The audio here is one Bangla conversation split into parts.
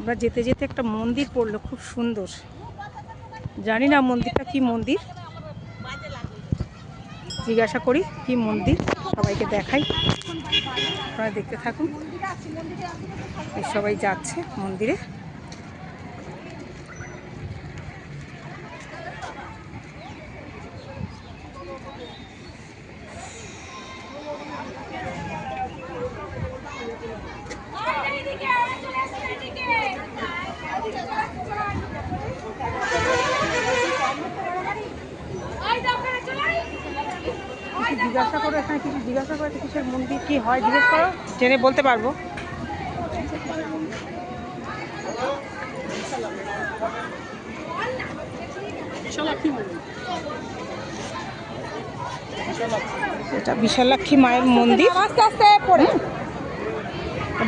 আমরা যেতে যেতে একটা মন্দির পড়ল, খুব সুন্দর। জানি না মন্দিরটা কি মন্দির। জিজ্ঞাসা করি, কি মন্দির? সবাইকে দেখাই। আপনারা দেখতে থাকুন। সবাই যাচ্ছে মন্দিরে। কিছু জিজ্ঞাসা করো এখানে কিছু জিজ্ঞাসা করে কিসের মন্দির কি হয় জিজ্ঞেস করো। জেনে বলতে পারব। এটা বিশালাক্ষী মায়ের মন্দির। আস্তে আস্তে পড়ে।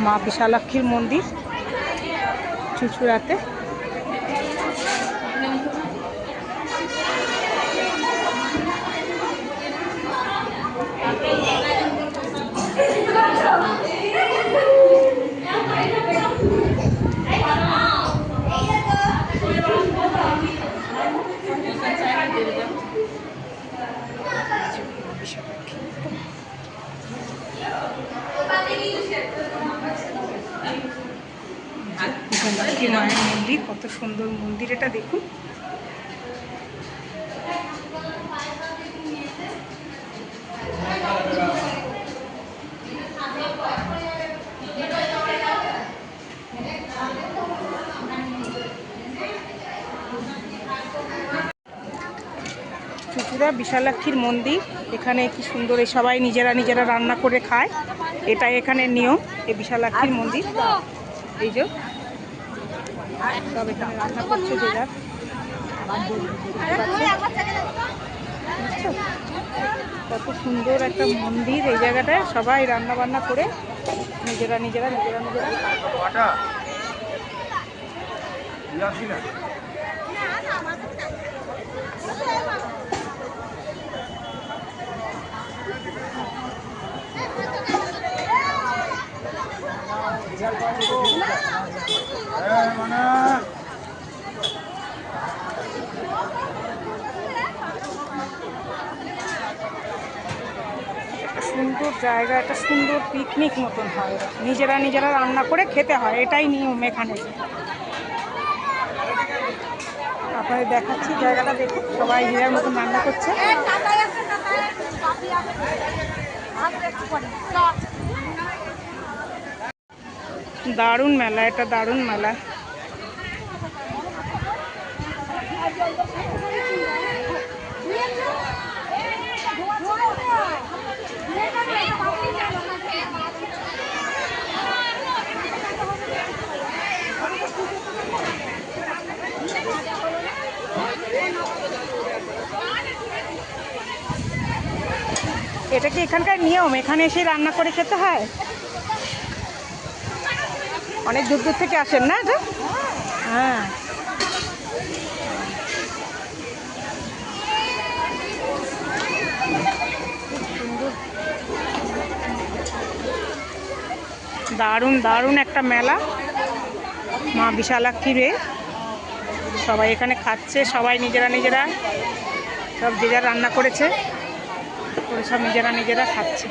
মা বিশালাক্ষীর মন্দির। চুচুড়াতে। মন্দির কত সুন্দর মন্দির এটা দেখুন। চুচুড়া বিশালাক্ষীর মন্দির, এখানে কি সুন্দর এই সবাই নিজেরা নিজেরা রান্না করে খায়, এটাই এখানে নিয়ম এই বিশালাক্ষীর মন্দির। এই যে, সব এখানে রান্না করছে যে যার। বুঝছ? কত সুন্দর একটা মন্দির এই জায়গাটায় সবাই রান্না বান্না করে নিজেরা নিজেরা নিজেরা নিজেরা মানে সুন্দর জায়গা একটা সুন্দর পিকনিক মতন হয়। নিজেরা নিজেরা রান্না করে খেতে হয় এটাই নিয়ম এখানে। আপনাদের দেখাচ্ছি জায়গাটা দেখুন সবাই নিজের মতন রান্না করছে। দারুণ মেলা এটা দারুণ মেলা। এটা কি এখানকার নিয়ম? এখানে এসে রান্না করে খেতে হয়? অনেক দূর দূর থেকে আসেন না এটা? হ্যাঁ। দারুণ দারুণ একটা মেলা। মা বিশালাক্ষীর এ সবাই এখানে খাচ্ছে, সবাই নিজেরা নিজেরা সব যে রান্না করেছে। করে সব নিজেরা নিজেরা খাচ্ছে